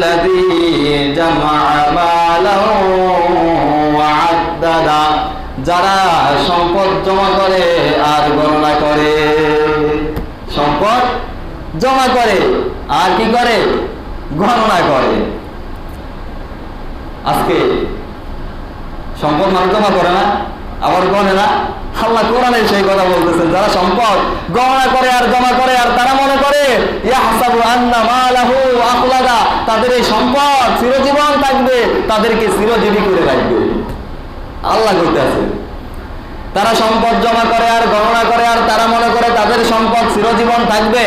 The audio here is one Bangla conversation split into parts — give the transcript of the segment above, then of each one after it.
الذي جمع مالا وعددا যারা সম্পদ জমা করে আর গণনা করে সম্পদ জমা করে আর কি করে গণনা করে আজকে সম্পদ মানুষ জমা করে না আবার গণে না আল্লাহ কোরআনে সেই কথা বলতেছেন, যারা সম্পদ গণনা করে আর জমা করে আর তারা মনে করে, ইয়াহসাবু আন্না মালাহু আখলাদা, তাদের এই সম্পদ চিরজীবন থাকবে, তাদেরকে চিরজীবী করে রাখবে। আল্লাহ করতে আছে তারা সম্পদ জমা করে আর গণনা করে আর তারা মনে করে তাদের সম্পদ চিরজীবন থাকবে,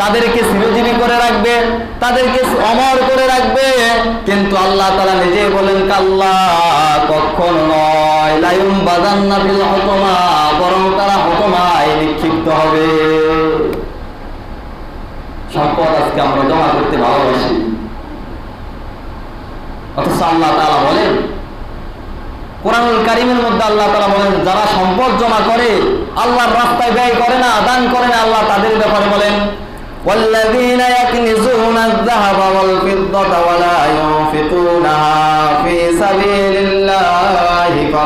তাদেরকে চিরজীবী করে রাখবে, তাদেরকে অমর করে রাখবে, কিন্তু আল্লাহ তারা নিজে বলেন, কাল্লা, কখন নয়। লাইম বাজান্না ফিল হতমা বরং তারা হতমায় নিক্ষিপ্ত হবে সম্পদ আজকে আমরা জমা করতে ভালোবাসি অথচ আল্লাহ তারা বলেন কোরআনুল কারিমের মধ্যে আল্লাহ তারা বলেন যারা সম্পদ জমা করে আল্লাহর রাস্তায় ব্যয় করে না দান করে না আল্লাহ তাদের ব্যাপারে বলেন والذين يكنزون الذهب والفضة ولا ينفقونها في سبيل الله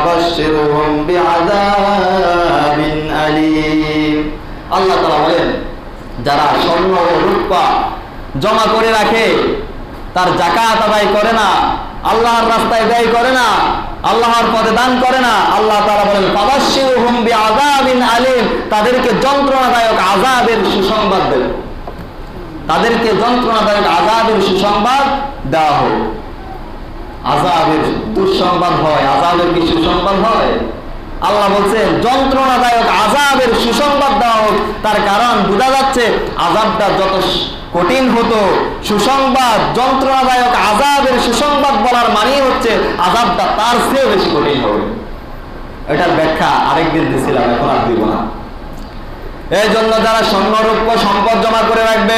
فبشرهم بعذاب أليم আল্লাহ তারা বলেন যারা স্বর্ণ ও রূপা জমা করে রাখে তার জাকাত আদায় করে না আল্লাহর রাস্তায় ব্যয় করে না আল্লাহর পদে দান করে না আল্লাহ তারা বলেন পাবাসিরহুম বিআযাবিন আলিম তাদেরকে যন্ত্রণাদায়ক আযাবের সুসংবাদ দেবে তাদেরকে যন্ত্রণাদায়ক আযাবের সুসংবাদ দেওয়া হোক আযাবের দুঃসংবাদ হয়, আযাবের কি সুসংবাদ হয়? আল্লাহ বলছেন, যন্ত্রণাদায়ক আযাবের সুসংবাদ দেওয়া হোক, তার কারণ বোঝা যাচ্ছে আযাবটা যত কঠিন হতো, সুসংবাদ, যন্ত্রণাদায়ক আযাবের সুসংবাদ বলার মানেই হচ্ছে আযাবটা তার চেয়ে বেশি কঠিন হবে। এটার ব্যাখ্যা আরেকদিন দিয়েছিলাম, এখন আর দিব না। এই জন্য যারা স্বর্ণরূপ্য সম্পদ জমা করে রাখবে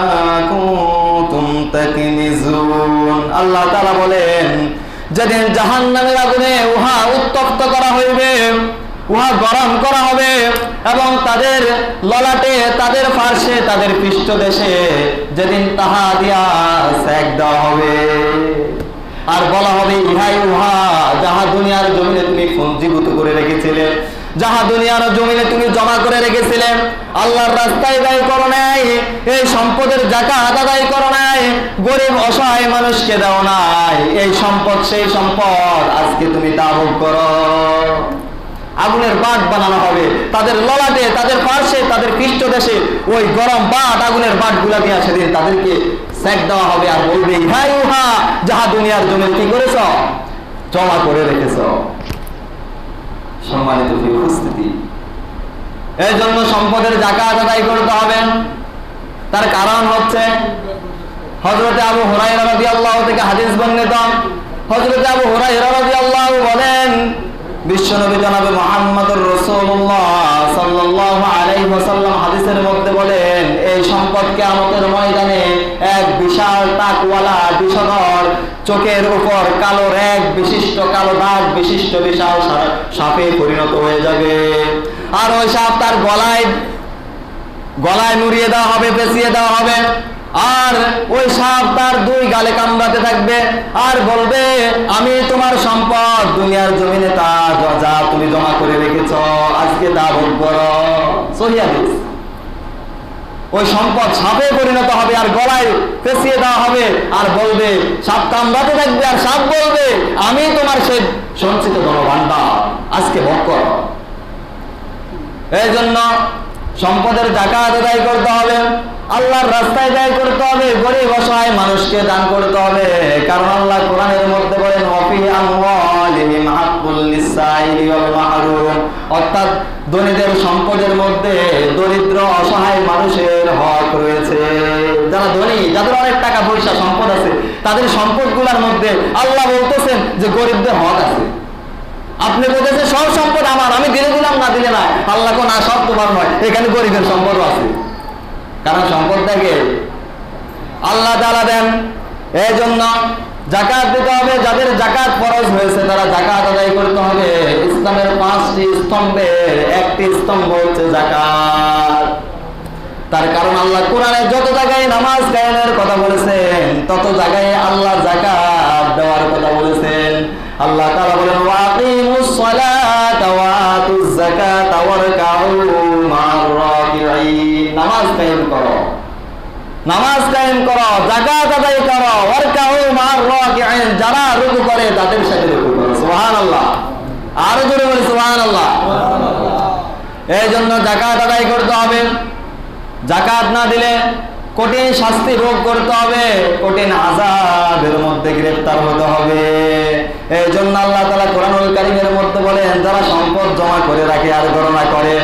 যেদিন জাহান্নামের আগুনে উহা উত্তপ্ত করা হইবে, উহা গরম করা হবে এবং তাদের ললাটে, তাদের পার্শ্বে তাদের পৃষ্ঠদেশে যেদিন তাহা দিয়া সেক দেওয়া হবে। আর বলা হবে, ইহাই উহা যাহা দুনিয়ার জমিনে তুমি পঞ্জীভূত করে রেখেছিলে, যাহা দুনিয়ার জমিনে তুমি জমা করে রেখেছিলে। আল্লাহর রাস্তায় ব্যয় করো নাই, এই সম্পদের জাকাত আদায় করো নাই গরিব, অসহায় মানুষকে দাও নাই। এই সম্পদ, সেই সম্পদ আজকে তুমি ভোগ করো। আগুনের বাট বানানো হবে। তাদের ললাটে, তাদের পার্শ্বে তাদের পৃষ্ঠদেশে ওই গরম বাট আগুনের বাটগুলা দিয়ে সেদিন তাদেরকে সেক দেওয়া হবে আর বলবে ইহাই উহা যাহা দুনিয়ার জন্য কি করেছ, জমা করে রেখেছ। সম্মানিত উপস্থিতি এই জন্য সম্পদের জাকাত আদায় করতে হবে তার কারণ হচ্ছে হজরতে আবু হুরাইরা রাদিয়াল্লাহু থেকে হাদিস বর্ণিত। হজরতে আবু হুরাইরা রাদিয়াল্লাহু বলেন বিশ্বনবী জনাবে মুহাম্মদুর রাসূলুল্লাহ সাল্লাল্লাহু আলাইহি ওয়াসাল্লাম হাদিসের মধ্যে বলেন, এই সম্পদ কিয়ামতের ময়দানে এক বিশাল তাকওয়ালা বিষধর চোখের উপর কালো রেগ বিশিষ্ট, কালো দাগ বিশিষ্ট বিশাল সাপে পরিণত হয়ে যাবে। আর ওই সাপ তার গলায় গলায় মুড়িয়ে দেওয়া হবে, পেঁচিয়ে দেওয়া হবে। আর ওই সাপ তার দুই গালে কামড়াতে থাকবে আর বলবে, আমি তোমার সম্পদ, দুনিয়ার জমিনে তা যা তুমি জমা করে রেখেছ। আজকে তা ভোগ করো। ওই সম্পদ সাপে পরিণত হবে আর গলায় পেঁচিয়ে দেওয়া হবে আর বলবে, সাপ কামড়াতে থাকবে আর সাপ বলবে, আমি তোমার সেই সঞ্চিত ধনভাণ্ডার আজকে ভোগ করো। এই জন্য সম্পদের জাকাত আদায় করতে হবে, আল্লাহর রাস্তায় ব্যয় করতে হবে, গরিব অসহায় মানুষকে দান করতে হবে। কারণ আল্লাহ কোরআনের মধ্যে বলেন অর্থাৎ ধনীদের সম্পদের মধ্যে দরিদ্র অসহায় মানুষের হক রয়েছে। যারা ধনী, যাদের অনেক টাকা পয়সা সম্পদ আছে, তাদের সম্পদগুলোর মধ্যে আল্লাহ বলতেছেন যে গরিবদের হক আছে। আপনি বলতেছেন, সব সম্পদ আমার, আমি দিলে দিলাম, না দিলে না আল্লাহ না, সব তোমার নয়। এখানে গরিবের সম্পদও আছে। কারণ সম্পদটাকে আল্লাহ তালা দেন। এই জন্য জাকাত দিতে হবে, যাদের জাকাত ফরজ হয়েছে, তারা জাকাত আদায় করতে হবে। ইসলামের পাঁচটি স্তম্ভের একটি স্তম্ভ হচ্ছে জাকাত তার কারণ আল্লাহ কোরআনে যত জায়গায় নামাজ কায়েমের কথা বলেছেন, তত জায়গায় আল্লাহ নামাজ কায়েম করো জাকাত আদায় করো ওয়ারকাউ মার রাকিঈন যারা রুকু করে তাদের সাথে রুকু করো। সুবহানাল্লাহ। আর জোরে বলি সুবহানাল্লাহ। এই জন্য জাকাত আদায় করতে হবে। জাকাত না দিলে কঠিন শাস্তি ভোগ করতে হবে, কঠিন আজাবের মধ্যে গ্রেফতার হতে হবে। এই জন্য আল্লাহ তালা কোরআনুল কারিমের মধ্যে বলেন, যারা সম্পদ জমা করে রাখে আর গণনা করে,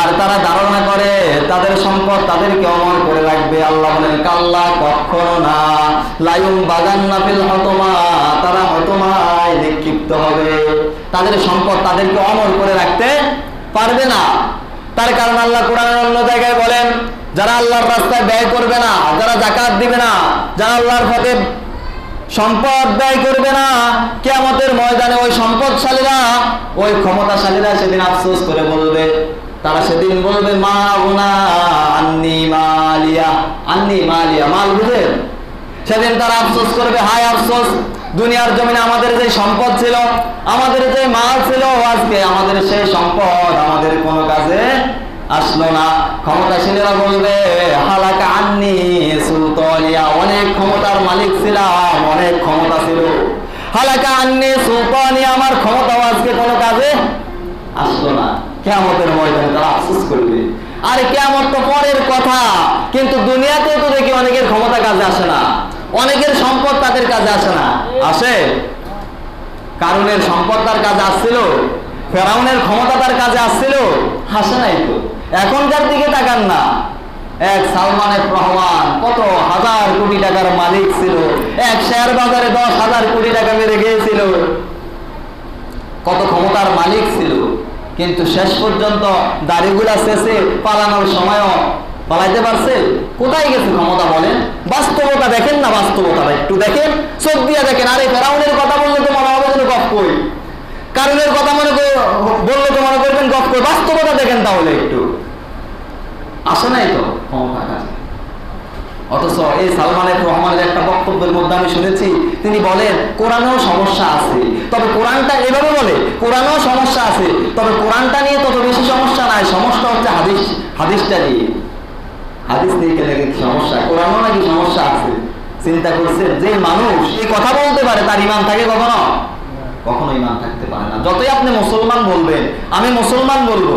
আর তারা ধারণা করে, তাদের সম্পদ তাদেরকে অমর করে রাখবে। আল্লাহ বলেন, কাল্লা কখনো না। লায়ুম বাগান নাফিল হতমা, তারা হতমায় নিক্ষিপ্ত হবে। তাদের সম্পদ তাদেরকে অমর করে রাখতে পারবে না। তার কারণ আল্লাহ কোরআনের অন্য জায়গায় বলেন যারা আল্লাহর রাস্তায় ব্যয় করবে না, যারা জাকাত দিবে না, যারা আল্লাহর পথে সম্পদ ব্যয় করবে না, কেয়ামতের ময়দানে ওই সম্পদশালীরা, ওই ক্ষমতাশালীরা সেদিন আফসোস করে বলবে, তারা সেদিন বলবে, মা গুনা আন্নি মালিয়া। আন্নি মালিয়া, মাল বুঝেন সেদিন তারা আফসোস করবে, হায় আফসোস, দুনিয়ার জমিনে আমাদের যে সম্পদ ছিল, আমাদের যে মাল ছিল আজকে আমাদের সেই সম্পদ আমাদের কোনো কাজে আসলো না। ক্ষমতাশীলেরা বলবে, হালাকা আননি সুলতানিয়া। অনেক ক্ষমতার মালিক ছিলাম, অনেক ক্ষমতা ছিল। হালাকা আন্নি সুলতানিয়া, আমার ক্ষমতা আজকে কোনো কাজে আসলো না। কেয়ামতের ময়দানে তারা আফসোস করবে। আর কেয়ামত তো পরের কথা, কিন্তু দুনিয়াতে তো দেখি অনেকের ক্ষমতা কাজে আসে না। অনেকের সম্পদ তাদের কাজে আসে না। আসে? কারণের সম্পদ তার কাজে আসছিল? ফেরাউনের ক্ষমতা তার কাজে আসছিল? হাসে নাই তো। এখনকার দিকে তাকান না। এক সালমানের রহমান কত হাজার কোটি টাকার মালিক ছিল। এক শেয়ার বাজারে দশ হাজার কোটি টাকা মেরে গিয়েছিল কত ক্ষমতার মালিক ছিল। কিন্তু শেষ পর্যন্ত দাড়িগুলা শেষে পালানোর সময়ও পালাইতে পারছে। কোথায় গেছে ক্ষমতা বলেন? বাস্তবতা দেখেন না বাস্তবতা একটু দেখেন। চোখ দিয়ে দেখেন, আরে ফেরাউনের কথা বললে তো মনে হবে যেন গপ কই কারণের কথা মনে করে, বললে তো মনে করবেন গপ কই বাস্তবতা দেখেন তাহলে একটু। আসে নাই তো অথচ এই সালমানের রহমানের একটা বক্তব্যের মধ্যে আমি শুনেছি, তিনি বলেন, কোরআনেও সমস্যা আছে। তবে কোরআনটা এভাবে বলে, কোরআনেও সমস্যা আছে। তবে কোরআনটা নিয়ে তত বেশি সমস্যা নাই। সমস্যা হচ্ছে হাদিস। হাদিসটা নিয়ে। হাদিস নিয়ে কেন সমস্যা? কোরআনও নাকি সমস্যা আছে। চিন্তা করছেন যে মানুষ এই কথা বলতে পারে, তার ইমান থাকে কখনো? কখনো ইমান থাকতে পারে না। যতই আপনি মুসলমান বলবেন, আমি মুসলমান বলব।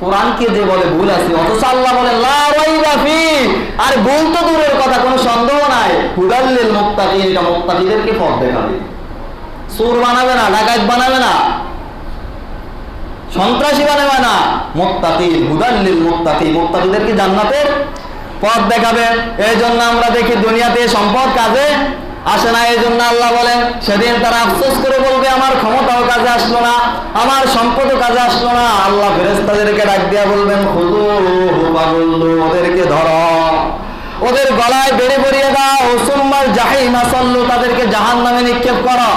কোরআনকে যে বলে ভুল আছে, অথচ আল্লাহ বলে আর ভুল তো দূরের কথা, কোনো সন্দেহ নাই। হুদাল্লিল মুত্তাকিন, এটা মুত্তাকিদেরকে পথ দেখাবে। সুর বানাবে না, ডাকাত বানাবে না। সন্ত্রাসী বানাবে না। মুত্তাকি হুদাল্লিল মুত্তাকি মুত্তাকিদেরকে জান্নাতের পথ দেখাবে। এই জন্য আমরা দেখি দুনিয়াতে সম্পদ কাজে আসে না এই জন্য আল্লাহ বলেন, সেদিন তারা আফসোস করে বলবে, আমার ক্ষমতাও কাজে আসলো না, আমার সম্পদও কাজে আসলো না। আল্লাহ ফেরেস্তাদেরকে ডাক দিয়া বলবেন হুবাগুল্লু ওদেরকে ধরো। ওদের গলায় বেড়ে পড়িয়ে দাও। সুম্মার জাহাই মাসাল্লু তাদেরকে জাহান নামে নিক্ষেপ করো।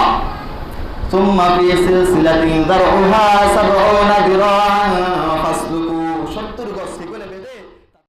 সুম্মা ফি সিলসিলাতিন দারউহা সাবউনা দিরান।